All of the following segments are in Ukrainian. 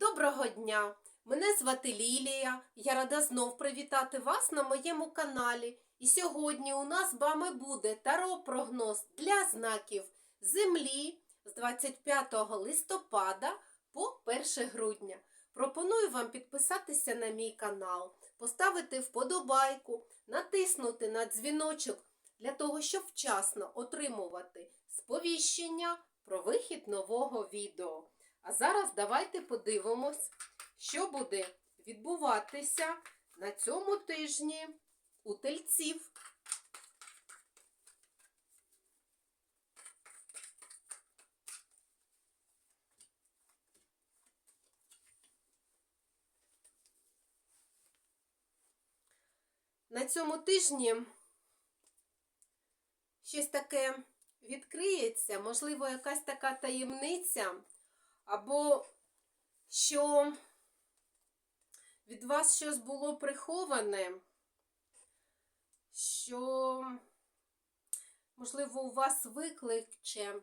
Доброго дня! Мене звати Лілія. Я рада знов привітати вас на моєму каналі. І сьогодні у нас з вами буде таро-прогноз для знаків Землі з 25 листопада по 1 грудня. Пропоную вам підписатися на мій канал, поставити вподобайку, натиснути на дзвіночок для того, щоб вчасно отримувати сповіщення про вихід нового відео. А зараз давайте подивимось, що буде відбуватися на цьому тижні у тельців. На цьому тижні щось таке відкриється, можливо, якась така таємниця, або що від вас щось було приховане, що, можливо, у вас викличе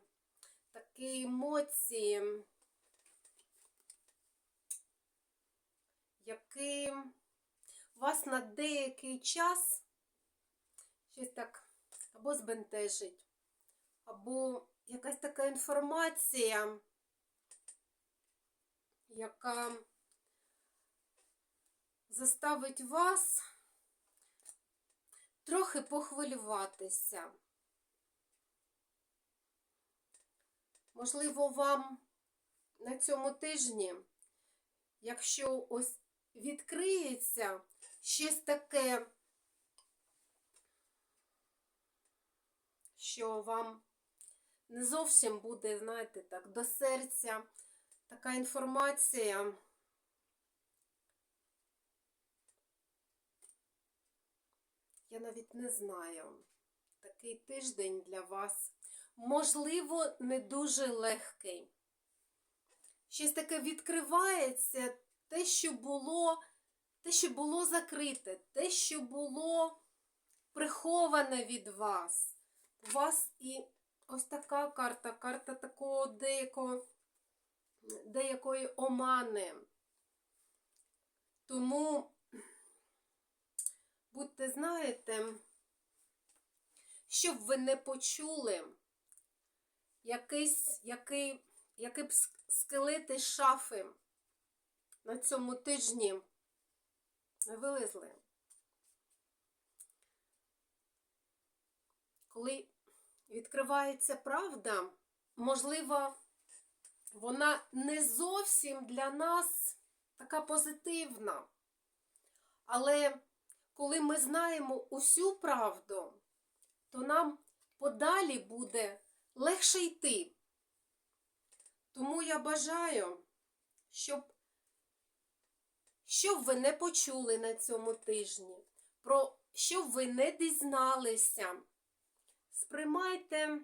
такі емоції, які вас на деякий час щось так або збентежить, або якась така інформація, яка заставить вас трохи похвилюватися. Можливо, вам на цьому тижні, якщо ось відкриється щось таке, що вам не зовсім буде, знаєте, так, до серця така інформація. Я навіть не знаю. Такий тиждень для вас, можливо, не дуже легкий. Щось таке відкривається, те, що було, те, що було закрите, те, що було приховане від вас. У вас і ось така карта, карта такого деякого, деякої омани. Тому будьте, знаєте, щоб ви не почули якийсь, який, який б скелети шафи на цьому тижні вилезли. Коли відкривається правда, можливо, вона не зовсім для нас така позитивна. Але коли ми знаємо усю правду, то нам подалі буде легше йти. Тому я бажаю, щоб, щоб ви не почули на цьому тижні, про що ви не дізналися. Сприймайте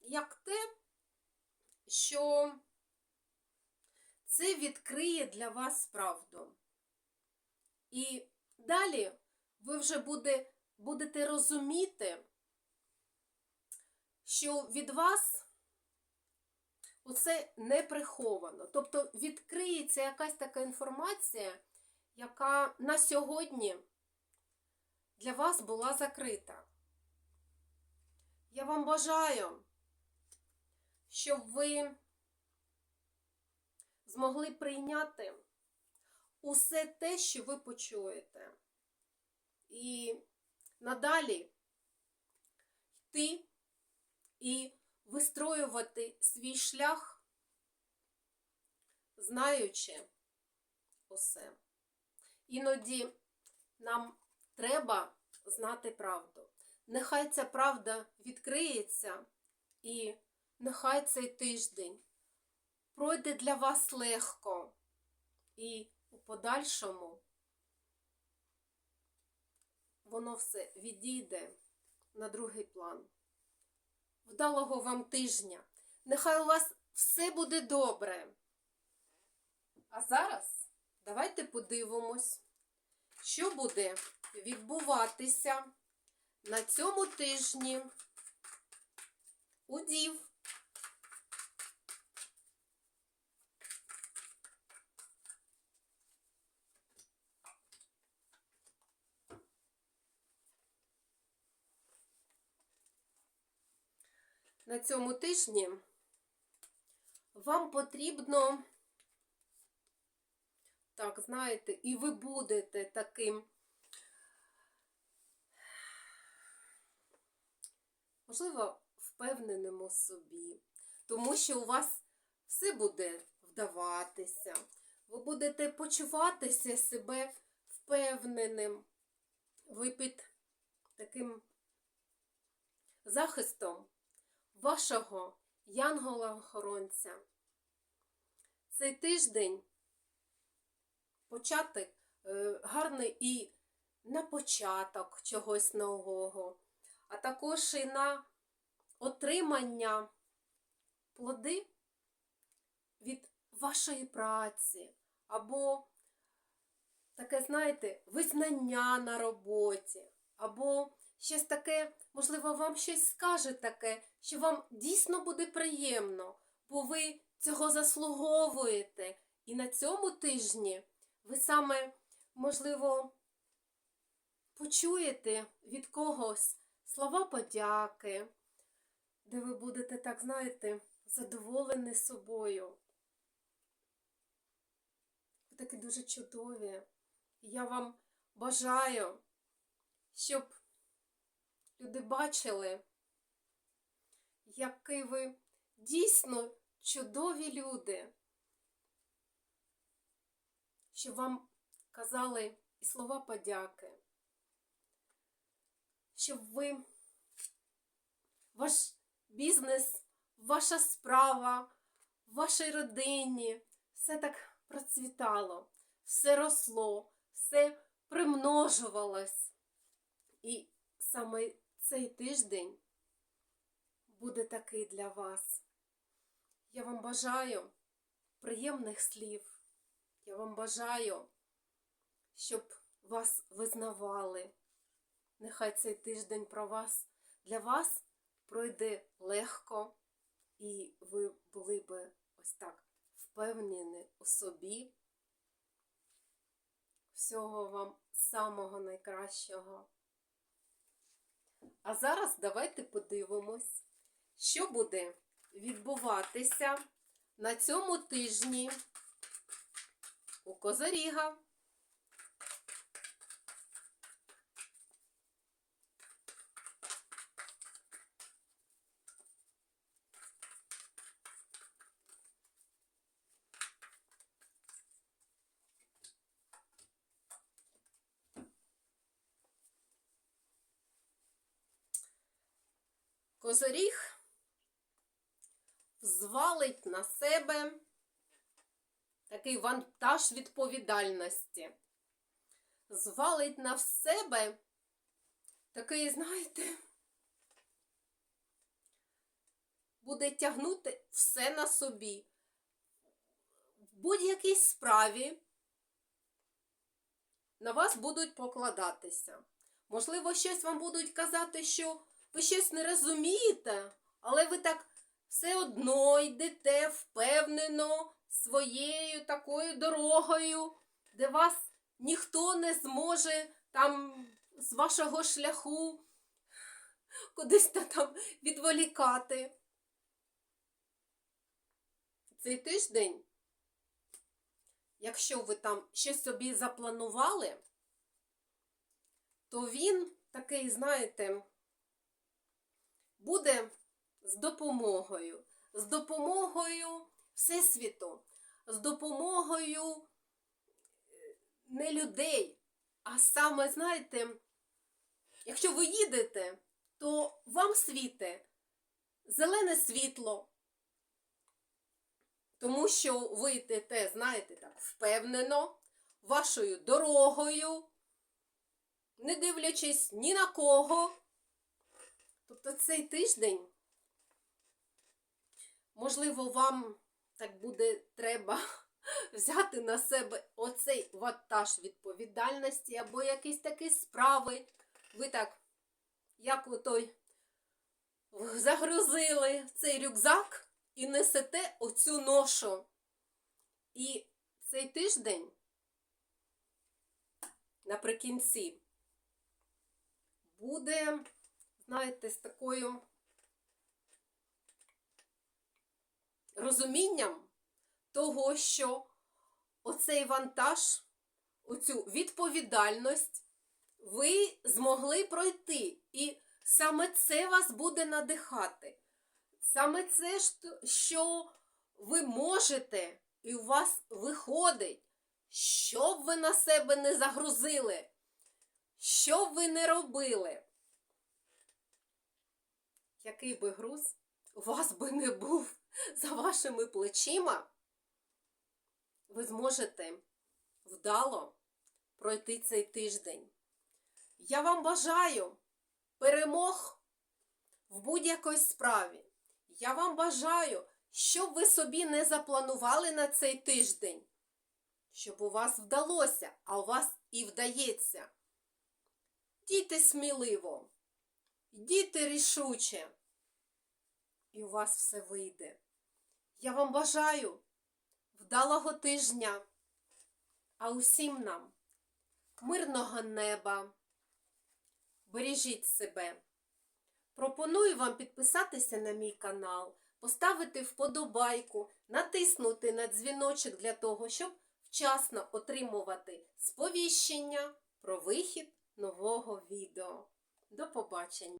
як те, що це відкриє для вас правду. І далі ви вже буде, будете розуміти, що від вас оце не приховано. Тобто відкриється якась така інформація, яка на сьогодні для вас була закрита. Я вам бажаю, щоб ви змогли прийняти усе те, що ви почуєте. І надалі йти і вистроювати свій шлях, знаючи усе. Іноді нам треба знати правду. Нехай ця правда відкриється, і нехай цей тиждень пройде для вас легко і у подальшому воно все відійде на другий план. Вдалого вам тижня! Нехай у вас все буде добре. А зараз давайте подивимось, що буде відбуватися на цьому тижні у дів. На цьому тижні вам потрібно, так, знаєте, і ви будете таким, можливо, впевненим собі, тому що у вас все буде вдаватися. Ви будете почуватися себе впевненим. Ви під таким захистом вашого янгола-охоронця. Цей тиждень початок е, гарний і на початок чогось нового, а також і на отримання плоди від вашої праці, або таке, знаєте, визнання на роботі, або щось таке, можливо, вам щось скаже таке, що вам дійсно буде приємно, бо ви цього заслуговуєте. І на цьому тижні ви саме, можливо, почуєте від когось слова подяки, де ви будете, так знаєте, задоволені собою. Ви такі дуже чудові. Я вам бажаю, щоб люди бачили, які ви дійсно чудові люди, щоб вам казали і слова подяки, щоб ви, ваш бізнес, ваша справа, вашій родині все так процвітало, все росло, все примножувалось. І саме цей тиждень буде такий для вас. Я вам бажаю приємних слів. Я вам бажаю, щоб вас визнавали. Нехай цей тиждень про вас для вас пройде легко, і ви були би ось так впевнені у собі. Всього вам самого найкращого. А зараз давайте подивимось, що буде відбуватися на цьому тижні у Козаріга. Козоріг звалить на себе такий вантаж відповідальності. Звалить на себе такий, знаєте, буде тягнути все на собі. В будь-якій справі на вас будуть покладатися. Можливо, щось вам будуть казати, що ви щось не розумієте, але ви так все одно йдете впевнено своєю такою дорогою, де вас ніхто не зможе там з вашого шляху кудись там відволікати. Цей тиждень, якщо ви там щось собі запланували, то він такий, знаєте, буде з допомогою, з допомогою Всесвіту, з допомогою не людей, а саме, знаєте, якщо ви їдете, то вам світе зелене світло, тому що ви йдете, знаєте, так, впевнено, вашою дорогою, не дивлячись ні на кого. Тобто цей тиждень, можливо, вам так буде треба взяти на себе оцей вантаж відповідальності або якісь такі справи. Ви так, як отой, загрузили цей рюкзак і несете оцю ношу. І цей тиждень наприкінці буде знаєте, з такою розумінням того, що оцей вантаж, оцю відповідальність ви змогли пройти. І саме це вас буде надихати. Саме це, що- ви можете, і у вас виходить, що б ви на себе не загрузили, що б ви не робили. Який би груз у вас би не був за вашими плечима, ви зможете вдало пройти цей тиждень. Я вам бажаю перемог в будь-якій справі. Я вам бажаю, щоб ви собі не запланували на цей тиждень, щоб у вас вдалося, а у вас і вдається. Дійте сміливо, дійте рішуче, і у вас все вийде. Я вам бажаю вдалого тижня, а усім нам мирного неба. Бережіть себе. Пропоную вам підписатися на мій канал, поставити вподобайку, натиснути на дзвіночок для того, щоб вчасно отримувати сповіщення про вихід нового відео. До побачення!